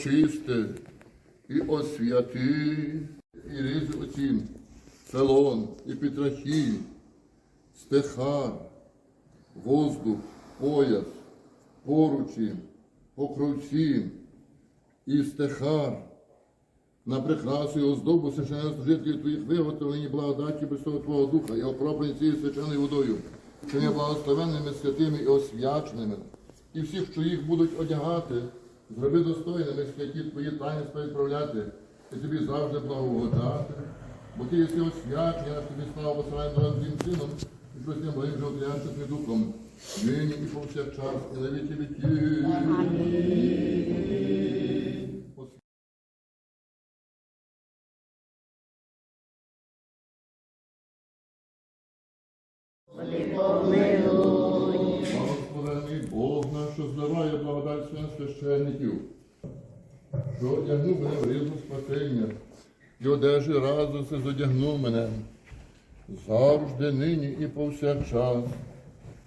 Очисти і освяти, і ризи оці, Целон, і Петрахій, стехар, воздух, пояс, поручі, покровці, і стехар, на прикрасу і оздобу священного служителів твоїх виготовлені благодаті Христового Твого Духа і окроплені цією священною водою, що є благословенними святими і освяченими, і всіх, що їх будуть одягати, зроби достойними святі твої таїнства відправляти, і тобі завжди благоголодати, бо ти єси освячення, на тобі слава посилаємо разом з Твоїм сином, і простим Богим же отрящим духом, нині і повсякчас, і на віки віків. Благословений Бог наш, що зливає благодать своїм священників, що одягнув мене в різну спасіння і одежі разом все зодягнув мене завжди, нині і повсякчас,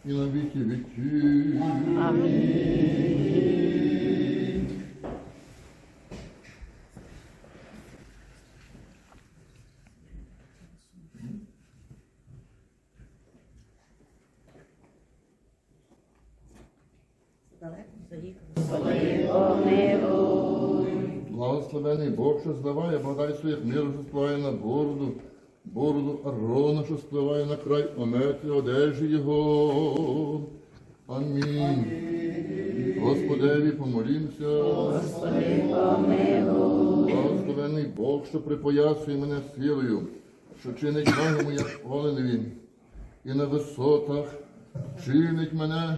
і на віки віків. Благословений Бог, що зливає благодать своїх миру, що спливає на бороду, бороду Арона, що спливає на край омети одежі його. Амінь. Господеві помолімся. Господи, Благословений Бог, що припоясує мене силою, що чинить ноги моя оленеві, і на висотах чинить мене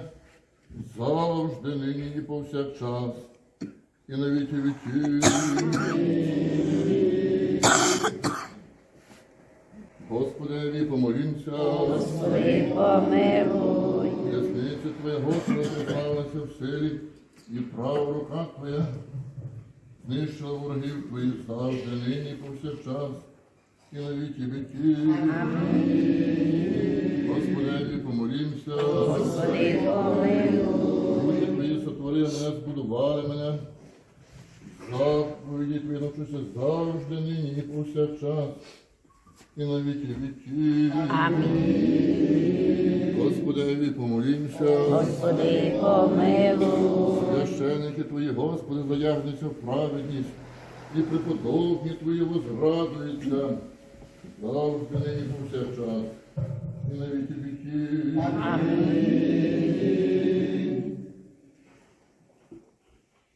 завжди, нині і повсякчас і на віки віків. Господи, помолімся. Господи, помилуй. Ясниця Твоя, Господи, приправилася в силі, і права рука Твоя знищила ворогів Твоїх завжди, нині і повсякчас, і на віки віків. Господи, помолімся. Господи, помилуй. Руки Твої сотворили мене, збудували мене. Заповіді Твої навчуся завжди, нині і повсякчас, і на віки віків. Амінь. Господи, помолімся. Господи, помилуй. Священники Твої, Господи, задягнуться в праведність, і преподобні Твої возрадуються, завжди нині і повсякчас, і на віки віків.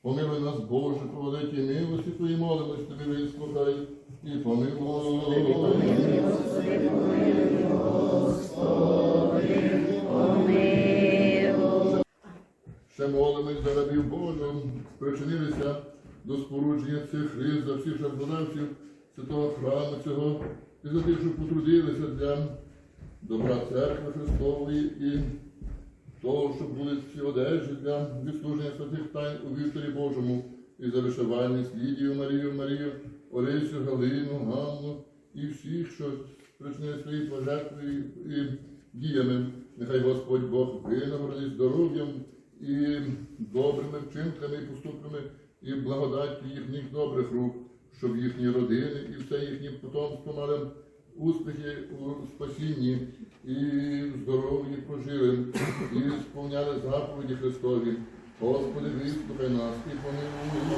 Помилуй нас, Боже, по великій милості Твої молимось, Тобі вислухай і помилуй. Ще молимось за рабів Божих, причинилися до спорудження цих христ, за всіх жертводавців святого храму цього, і за тих, що потрудилися для добра церкви Христової і того, щоб були всі одежі для відслуження святих тайн у вівторі Божому, і за вишивальність Лідію, Марію, Марію, Орисю, Галину, Ганну, і всіх, що причини своєю пожертвою і діями. Нехай Господь Бог винагородить здоров'ям і добрими вчинками і поступками, і благодаттю їхніх добрих рук, щоб їхні родини і все їхнє потомство мали успіхи у спасінні і здоров'ї прожили, і сповняли заповіді Христові. Господи, вислухай нас і помилуй.